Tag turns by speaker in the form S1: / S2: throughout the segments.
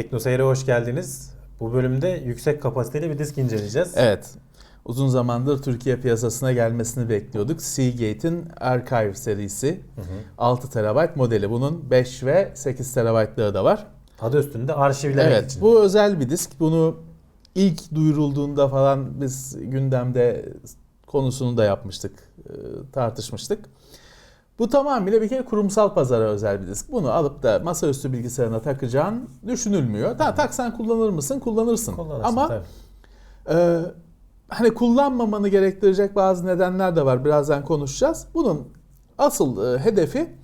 S1: Teknoseyir'e hoş geldiniz. Bu bölümde yüksek kapasiteli bir disk inceleyeceğiz.
S2: Evet. Uzun zamandır Türkiye piyasasına gelmesini bekliyorduk. Seagate'in Archive serisi. 6 TB modeli. Bunun 5 ve 8 TB'ları da var.
S1: Adı üstünde arşivlemek
S2: Evet.
S1: için.
S2: Bu özel bir disk. Bunu ilk duyurulduğunda falan biz gündemde konusunu da yapmıştık, e, tartışmıştık. Bu tamamıyla bir kere kurumsal pazara özel bir disk. Bunu alıp da masaüstü bilgisayarına takacağın düşünülmüyor. Ta taksan kullanır mısın? Kullanırsın.
S1: Kullanırsın
S2: Ama
S1: tabii.
S2: ee, hani kullanmamanı gerektirecek bazı nedenler de var. Birazdan konuşacağız. Bunun asıl e, hedefi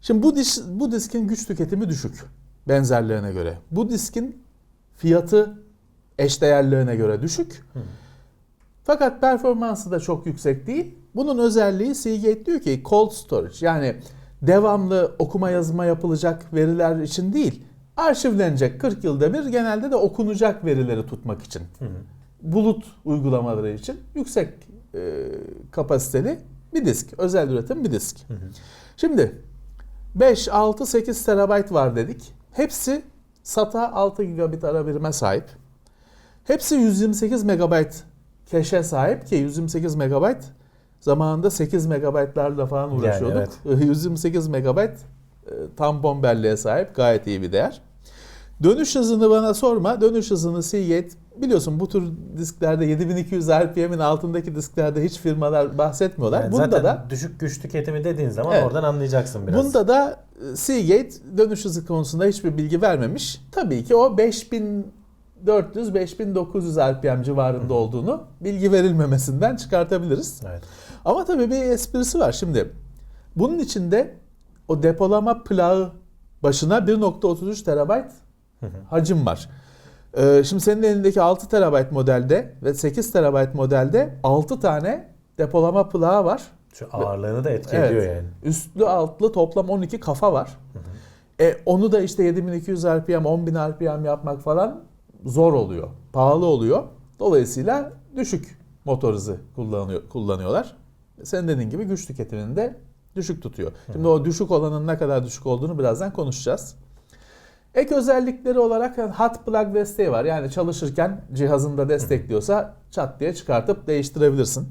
S2: şimdi bu diş, bu diskin güç tüketimi düşük benzerlerine göre. Bu diskin fiyatı eşdeğerlerine göre düşük.
S1: Hı.
S2: Fakat performansı da çok yüksek değil. Bunun özelliği Seagate diyor ki cold storage yani devamlı okuma yazma yapılacak veriler için değil. Arşivlenecek 40 yılda bir genelde de okunacak verileri tutmak için
S1: Hı hı.
S2: bulut uygulamaları için yüksek e, kapasiteli bir disk. Özel üretim bir disk.
S1: Hı hı.
S2: Şimdi 5, 6, 8 terabayt var dedik. Hepsi SATA 6 gigabit ara birime sahip. Hepsi 128 megabayt cache'e sahip ki 128 megabayt zamanında 8 megabaytlarla falan
S1: Yani
S2: uğraşıyorduk. 128 megabayt e, tampon belleğe sahip gayet iyi bir değer. Dönüş hızını bana sorma. Dönüş hızını Seagate biliyorsun bu tür disklerde 7200 RPM'in altındaki disklerde hiç firmalar bahsetmiyorlar.
S1: Yani
S2: Bunda
S1: zaten
S2: da
S1: düşük güç tüketimi dediğin zaman
S2: Evet.
S1: oradan anlayacaksın biraz.
S2: Bunda da e, Seagate dönüş hızı konusunda hiçbir bilgi vermemiş. Tabii ki o 5400-5900 RPM civarında olduğunu bilgi verilmemesinden çıkartabiliriz.
S1: Evet.
S2: Ama tabii bir esprisi var. Şimdi bunun içinde o depolama plağı başına 1.33 terabayt hacim var. Ee, şimdi senin elindeki 6 terabayt modelde ve 8 terabayt modelde 6 tane depolama plağı var.
S1: Şu ağırlığını da etki
S2: Evet.
S1: ediyor yani.
S2: Üstlü altlı toplam 12 kafa var. E, onu da işte 7200 RPM, 10000 RPM yapmak falan zor oluyor. Pahalı oluyor. Dolayısıyla düşük motor hızı kullanıyor, kullanıyorlar. Senin dediğin gibi güç tüketimini de düşük tutuyor. Şimdi o düşük olanın ne kadar düşük olduğunu birazdan konuşacağız. Ek özellikleri olarak hot plug desteği var. Yani çalışırken cihazında destekliyorsa çat diye çıkartıp değiştirebilirsin.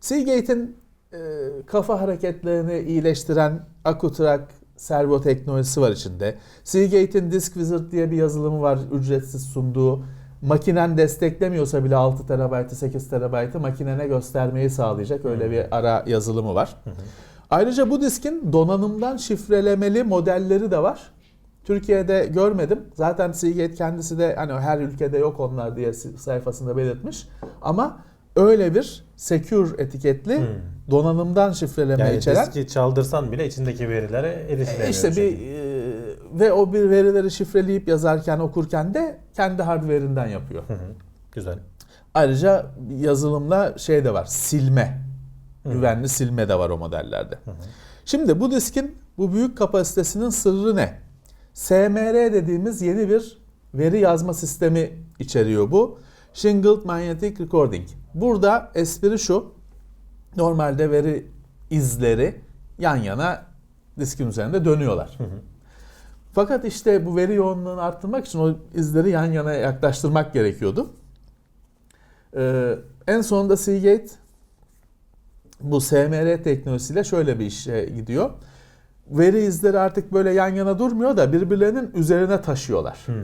S2: Seagate'in e, kafa hareketlerini iyileştiren AkuTrack servo teknolojisi var içinde. Seagate'in Disk Wizard diye bir yazılımı var ücretsiz sunduğu. Makinen desteklemiyorsa bile 6 TB'ı 8 TB'ı makinene göstermeyi sağlayacak öyle bir ara yazılımı var. Ayrıca bu diskin donanımdan şifrelemeli modelleri de var. Türkiye'de görmedim. Zaten Seagate kendisi de hani her ülkede yok onlar diye sayfasında belirtmiş. Ama öyle bir secure etiketli
S1: Hmm.
S2: donanımdan şifreleme
S1: Yani
S2: içeren
S1: diski çaldırsan bile içindeki verilere erişilemiyor.
S2: işte bir ve o bir verileri şifreleyip yazarken okurken de kendi hardware'inden yapıyor.
S1: Hı hı. Güzel.
S2: Ayrıca yazılımla şey de var. Silme.
S1: Hı.
S2: Güvenli silme de var o modellerde.
S1: Hı hı.
S2: Şimdi bu diskin bu büyük kapasitesinin sırrı ne? SMR dediğimiz yeni bir veri yazma sistemi içeriyor bu. Shingled Magnetic Recording. Burada espri şu. Normalde veri izleri yan yana diskin üzerinde dönüyorlar.
S1: Hı hı.
S2: Fakat işte bu veri yoğunluğunu arttırmak için o izleri yan yana yaklaştırmak gerekiyordu. Ee, en sonunda Seagate bu SMR teknolojisiyle şöyle bir işe gidiyor. Veri izleri artık böyle yan yana durmuyor da birbirlerinin üzerine taşıyorlar.
S1: Hmm.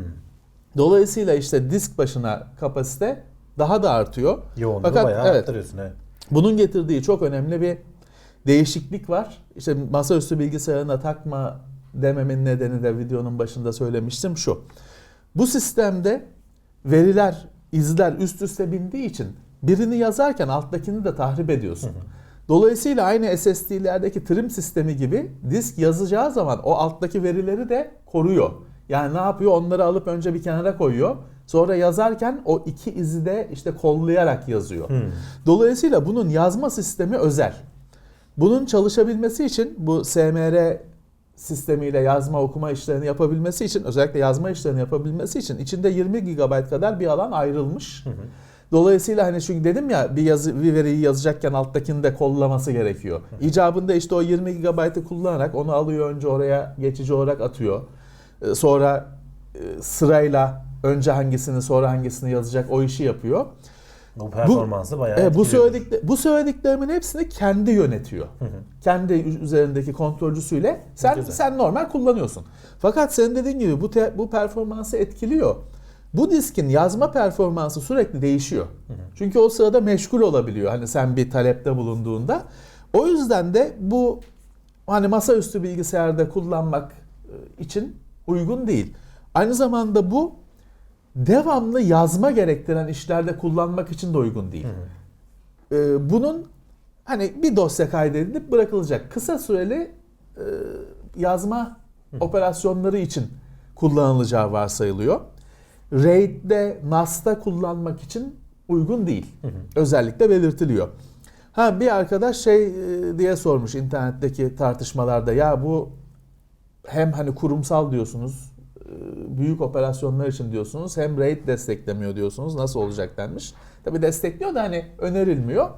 S2: Dolayısıyla işte disk başına kapasite daha da artıyor.
S1: Yoğunluğu
S2: Fakat,
S1: bayağı
S2: evet.
S1: arttırıyorsun. Evet.
S2: Bunun getirdiği çok önemli bir değişiklik var. İşte masaüstü bilgisayarına takma dememin nedeni de videonun başında söylemiştim şu. Bu sistemde veriler, izler üst üste bindiği için birini yazarken alttakini de tahrip ediyorsun. Dolayısıyla aynı SSD'lerdeki trim sistemi gibi disk yazacağı zaman o alttaki verileri de koruyor. Yani ne yapıyor? Onları alıp önce bir kenara koyuyor. Sonra yazarken o iki izi de işte kollayarak yazıyor.
S1: Hmm.
S2: Dolayısıyla bunun yazma sistemi özel. Bunun çalışabilmesi için bu SMR sistemiyle yazma okuma işlerini yapabilmesi için özellikle yazma işlerini yapabilmesi için içinde 20 GB kadar bir alan ayrılmış.
S1: Hı hı.
S2: Dolayısıyla hani çünkü dedim ya bir yazı bir veriyi yazacakken alttakini de kollaması gerekiyor. İcabında işte o 20 GB'ı kullanarak onu alıyor önce oraya geçici olarak atıyor. Ee, Sonra e, sırayla önce hangisini sonra hangisini yazacak o işi yapıyor.
S1: Bu performansı bayağı
S2: E, bu söyledikle bu söylediklerimin hepsini kendi yönetiyor. Kendi üzerindeki kontrolcüsüyle sen
S1: Güzel.
S2: sen normal kullanıyorsun. Fakat senin dediğin gibi bu te- bu performansı etkiliyor. Bu diskin yazma performansı sürekli değişiyor. Çünkü o sırada meşgul olabiliyor. Hani sen bir talepte bulunduğunda. O yüzden de bu hani masaüstü bilgisayarda kullanmak e, için uygun değil. Aynı zamanda bu devamlı yazma gerektiren işlerde kullanmak için de uygun değil. Ee, bunun hani bir dosya kaydedilip bırakılacak kısa süreli e, yazma operasyonları için kullanılacağı varsayılıyor. RAID'de NAS'ta kullanmak için uygun değil. Özellikle belirtiliyor. Ha bir arkadaş şey e, diye sormuş internetteki tartışmalarda ya bu hem hani kurumsal diyorsunuz büyük operasyonlar için diyorsunuz hem RAID desteklemiyor diyorsunuz nasıl olacak denmiş. Tabi destekliyor da hani önerilmiyor.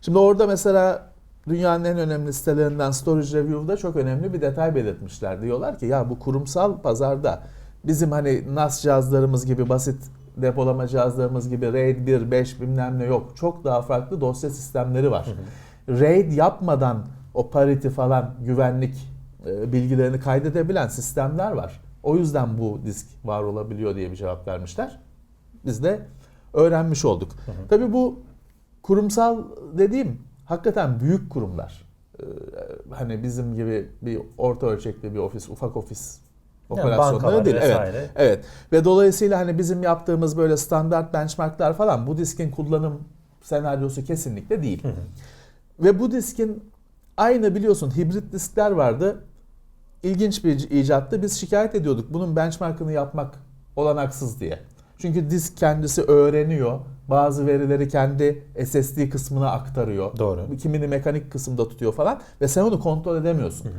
S2: Şimdi orada mesela dünyanın en önemli sitelerinden Storage Review'da çok önemli bir detay belirtmişler. Diyorlar ki ya bu kurumsal pazarda bizim hani NAS cihazlarımız gibi basit depolama cihazlarımız gibi RAID 1, 5 bilmem ne yok. Çok daha farklı dosya sistemleri var. RAID yapmadan o parity falan güvenlik e, bilgilerini kaydedebilen sistemler var. O yüzden bu disk var olabiliyor diye bir cevap vermişler. Biz de öğrenmiş olduk. Tabii bu kurumsal dediğim hakikaten büyük kurumlar. Ee, Hani bizim gibi bir orta ölçekli bir ofis, ufak ofis
S1: Yani
S2: operasyonları değil. Evet.
S1: vesaire.
S2: Evet. Ve dolayısıyla hani bizim yaptığımız böyle standart benchmarklar falan bu diskin kullanım senaryosu kesinlikle değil. Ve bu diskin aynı biliyorsun hibrit diskler vardı. İlginç bir icattı. Biz şikayet ediyorduk bunun benchmarkını yapmak olanaksız diye. Çünkü disk kendisi öğreniyor. Bazı verileri kendi SSD kısmına aktarıyor.
S1: Doğru.
S2: Kimini mekanik kısımda tutuyor falan ve sen onu kontrol edemiyorsun.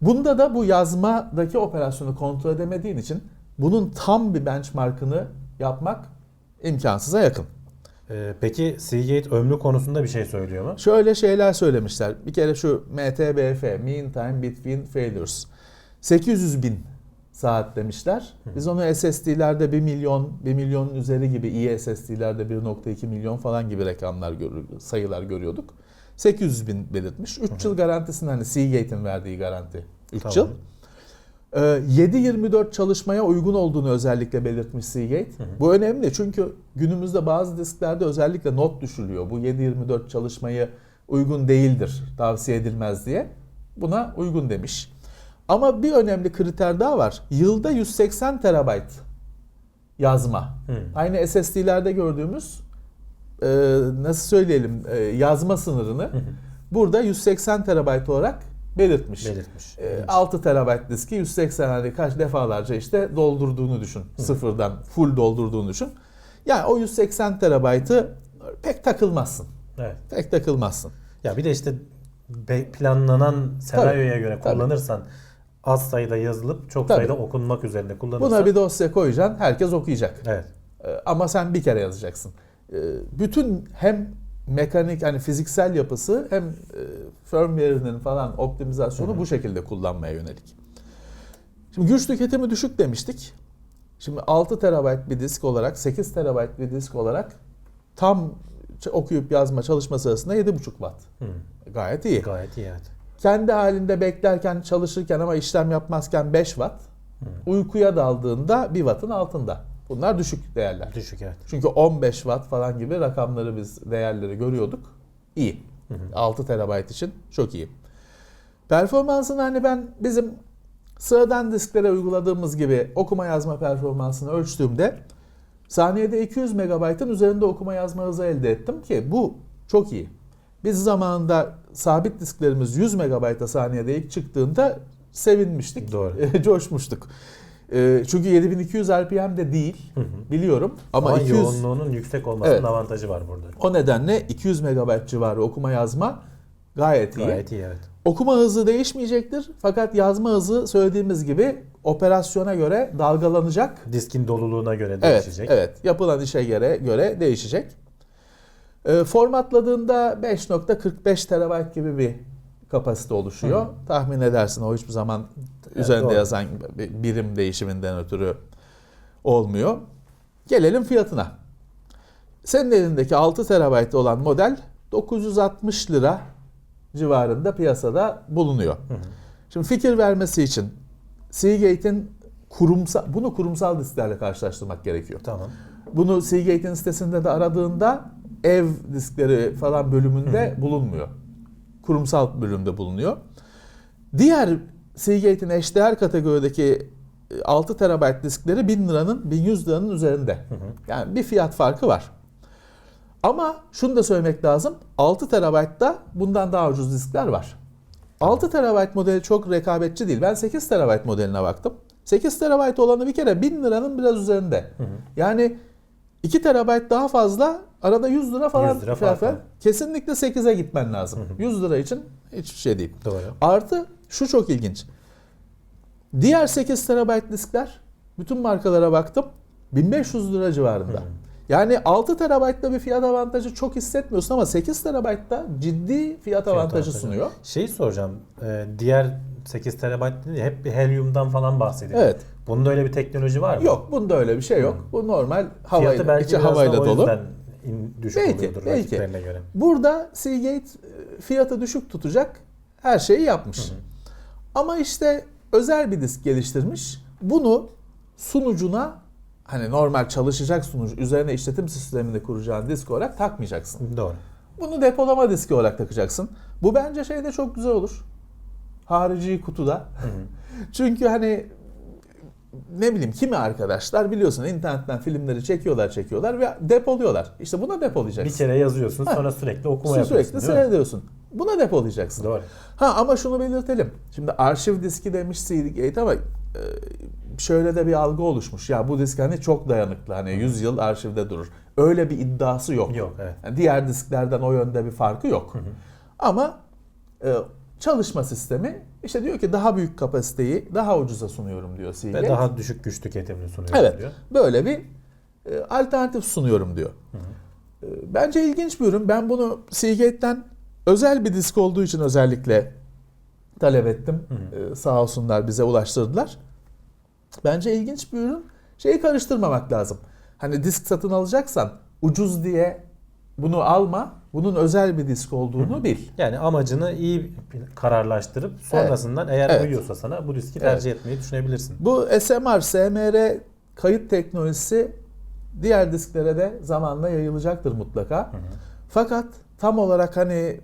S2: Bunda da bu yazmadaki operasyonu kontrol edemediğin için bunun tam bir benchmarkını yapmak imkansıza yakın.
S1: Ee, peki Seagate ömrü konusunda bir şey söylüyor mu?
S2: Şöyle şeyler söylemişler. Bir kere şu MTBF, Mean Time Between Failures. 800 bin saat demişler. Biz onu SSD'lerde 1 milyon, 1 milyonun üzeri gibi iyi SSD'lerde 1.2 milyon falan gibi rakamlar sayılar görüyorduk. 800 bin belirtmiş. 3 yıl garantisinin hani Seagate'in verdiği garanti. 3
S1: Tamam.
S2: yıl. Ee, 7-24 çalışmaya uygun olduğunu özellikle belirtmiş Seagate. Bu önemli çünkü günümüzde bazı disklerde özellikle not düşülüyor. Bu 7-24 çalışmayı uygun değildir, tavsiye edilmez diye. Buna uygun demiş. Ama bir önemli kriter daha var. Yılda 180 terabayt yazma.
S1: Hı.
S2: Aynı SSD'lerde gördüğümüz e, nasıl söyleyelim e, yazma sınırını burada 180 terabayt olarak belirtmiş.
S1: Belirtmiş.
S2: E, 6 terabayt diski 180 hani kaç defalarca işte doldurduğunu düşün. Sıfırdan full doldurduğunu düşün. Yani o 180 terabaytı pek takılmazsın.
S1: Evet.
S2: Pek takılmazsın.
S1: Ya bir de işte planlanan senaryoya göre
S2: tabii.
S1: Az sayıda yazılıp çok
S2: Tabii.
S1: sayıda okunmak üzerine kullanırsan.
S2: Buna bir dosya koyacaksın. Herkes okuyacak.
S1: Evet.
S2: E, Ama sen bir kere yazacaksın. E, Bütün hem mekanik hani fiziksel yapısı hem e, firmware'inin falan optimizasyonu bu şekilde kullanmaya yönelik. Şimdi güç tüketimi düşük demiştik. Şimdi 6 terabayt bir disk olarak 8 terabayt bir disk olarak tam okuyup yazma çalışma sırasında 7,5 watt.
S1: Hı.
S2: Gayet iyi.
S1: Gayet iyi evet.
S2: Kendi halinde beklerken çalışırken ama işlem yapmazken 5 watt. Uykuya daldığında 1 wattın altında. Bunlar düşük değerler.
S1: Düşük evet.
S2: Çünkü 15 watt falan gibi rakamları biz değerleri görüyorduk. İyi. 6 terabayt için çok iyi. Performansını hani ben bizim sıradan disklere uyguladığımız gibi okuma yazma performansını ölçtüğümde saniyede 200 megabaytın üzerinde okuma yazma hızı elde ettim ki bu çok iyi. Biz zamanında sabit disklerimiz 100 megabayta saniyede ilk çıktığında sevinmiştik.
S1: Doğru.
S2: coşmuştuk. Ee, Çünkü 7200 RPM de değil biliyorum ama,
S1: Ama,
S2: 200
S1: yoğunluğunun yüksek olmasının
S2: Evet.
S1: avantajı var burada.
S2: o nedenle 200 megabayt civarı okuma yazma gayet iyi.
S1: Gayet iyi evet.
S2: Okuma hızı değişmeyecektir fakat yazma hızı söylediğimiz gibi operasyona göre dalgalanacak.
S1: Diskin doluluğuna göre
S2: Evet,
S1: değişecek.
S2: evet. Yapılan işe göre göre değişecek. Ee, formatladığında 5.45 terabayt gibi bir kapasite oluşuyor. Tahmin edersin o hiçbir zaman üzerinde
S1: doğru.
S2: yazan bir birim değişiminden ötürü olmuyor. Gelelim fiyatına. Senin elindeki 6 TB olan model 960 lira civarında piyasada bulunuyor. Şimdi fikir vermesi için Seagate'in kurumsal bunu kurumsal disklerle karşılaştırmak gerekiyor.
S1: Tamam.
S2: Bunu Seagate'in sitesinde de aradığında ev diskleri falan bölümünde bulunmuyor. Kurumsal bölümde bulunuyor. Diğer Seagate'in eşdeğer kategorideki e, 6 TB diskleri 1000 liranın 1100 liranın üzerinde. Yani bir fiyat farkı var. Ama şunu da söylemek lazım. 6 TB'da bundan daha ucuz diskler var. 6 TB modeli çok rekabetçi değil. Ben 8 TB modeline baktım. 8 TB olanı bir kere 1000 liranın biraz üzerinde. Yani 2 TB daha fazla arada 100 lira falan
S1: 100 lira
S2: fiyat
S1: fark
S2: var.
S1: var.
S2: Kesinlikle 8'e gitmen lazım. 100 lira için hiçbir şey değil.
S1: Doğru.
S2: Artı şu çok ilginç. Diğer 8 TB diskler bütün markalara baktım 1500 lira civarında. Yani 6 TB'da bir fiyat avantajı çok hissetmiyorsun ama 8 TB'da ciddi fiyat avantajı
S1: avantajı.
S2: sunuyor.
S1: Şeyi soracağım. Ee, diğer 8 TB dedi ya, hep bir helyumdan falan bahsediyor.
S2: Evet.
S1: Bunda öyle bir teknoloji var mı?
S2: Yok bunda öyle bir şey yok. Bu normal
S1: Fiyatı
S2: havayla,
S1: belki
S2: içi havayla dolu.
S1: düşük
S2: Belki,
S1: oluyordur
S2: belki.
S1: göre.
S2: Burada Seagate e, fiyatı düşük tutacak her şeyi yapmış. Ama işte özel bir disk geliştirmiş. Bunu sunucuna hani normal çalışacak sunucu üzerine işletim sistemini kuracağın disk olarak takmayacaksın.
S1: Doğru.
S2: Bunu depolama diski olarak takacaksın. Bu bence şeyde çok güzel olur. Harici kutuda. Çünkü hani ne bileyim kimi arkadaşlar biliyorsun internetten filmleri çekiyorlar çekiyorlar ve depoluyorlar. İşte buna depolayacaksın.
S1: Bir kere yazıyorsun
S2: Ha.
S1: sonra sürekli okuma
S2: Sürekli
S1: yapıyorsun mi?
S2: seyrediyorsun. Buna depolayacaksın.
S1: Doğru.
S2: Ha ama şunu belirtelim. Şimdi arşiv diski demiş Seagate ama e, şöyle de bir algı oluşmuş. Ya bu disk hani çok dayanıklı. Hani 100 yıl arşivde durur. Öyle bir iddiası yok.
S1: Yok evet.
S2: Yani diğer disklerden o yönde bir farkı yok. Ama e, çalışma sistemi işte diyor ki daha büyük kapasiteyi daha ucuza sunuyorum diyor Seagate.
S1: Ve daha düşük güç tüketimini sunuyor
S2: Evet.
S1: diyor.
S2: Böyle bir e, alternatif sunuyorum diyor. E, Bence ilginç bir ürün. Ben bunu Seagate'den özel bir disk olduğu için özellikle talep ettim. E, sağ olsunlar bize ulaştırdılar. Bence ilginç bir ürün. Şeyi karıştırmamak lazım. Hani disk satın alacaksan ucuz diye bunu alma. Bunun özel bir disk olduğunu bil.
S1: Yani amacını iyi kararlaştırıp sonrasından eğer
S2: Evet.
S1: uyuyorsa sana bu riski
S2: Evet.
S1: tercih etmeyi düşünebilirsin.
S2: Bu SMR, SMR kayıt teknolojisi diğer disklere de zamanla yayılacaktır mutlaka. Fakat tam olarak hani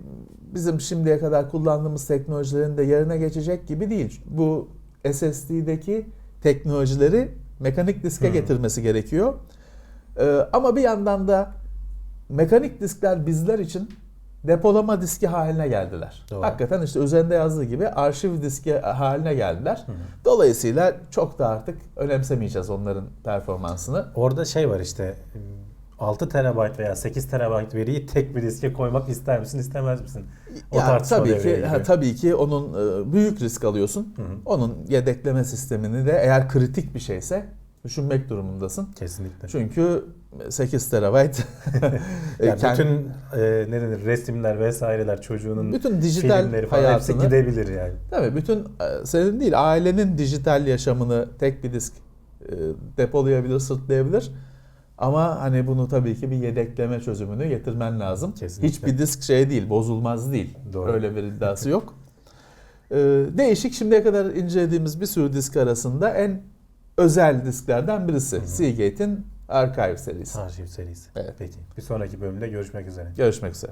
S2: bizim şimdiye kadar kullandığımız teknolojilerin de yerine geçecek gibi değil. Bu SSD'deki teknolojileri mekanik diske getirmesi gerekiyor. Ee, ama bir yandan da mekanik diskler bizler için depolama diski haline geldiler.
S1: Doğru.
S2: Hakikaten işte üzerinde yazdığı gibi arşiv diski haline geldiler. Dolayısıyla çok da artık önemsemeyeceğiz onların performansını.
S1: Orada şey var işte 6 TB veya 8 TB veriyi tek bir diske koymak ister misin istemez misin? O
S2: Ya
S1: tartışma
S2: tabii ki ha, tabii ki onun e, büyük risk alıyorsun. Onun yedekleme sistemini de eğer kritik bir şeyse düşünmek durumundasın.
S1: Kesinlikle.
S2: Çünkü 8 terabayt e,
S1: Yani bütün e, ne denir resimler vesaireler çocuğunun
S2: bütün dijital
S1: filmleri falan hepsi
S2: hayatını
S1: gidebilir yani.
S2: Tabii bütün e, senin değil ailenin dijital yaşamını tek bir disk e, depolayabilir, sırtlayabilir. Ama hani bunu tabii ki bir yedekleme çözümünü getirmen lazım.
S1: Kesinlikle.
S2: Hiçbir disk şey değil, bozulmaz değil.
S1: Doğru.
S2: Öyle bir iddiası yok. E, değişik şimdiye kadar incelediğimiz bir sürü disk arasında en özel disklerden birisi. Seagate'in Archive serisi.
S1: Arşiv serisi.
S2: Evet.
S1: Peki. Bir sonraki bölümde görüşmek üzere.
S2: Görüşmek üzere.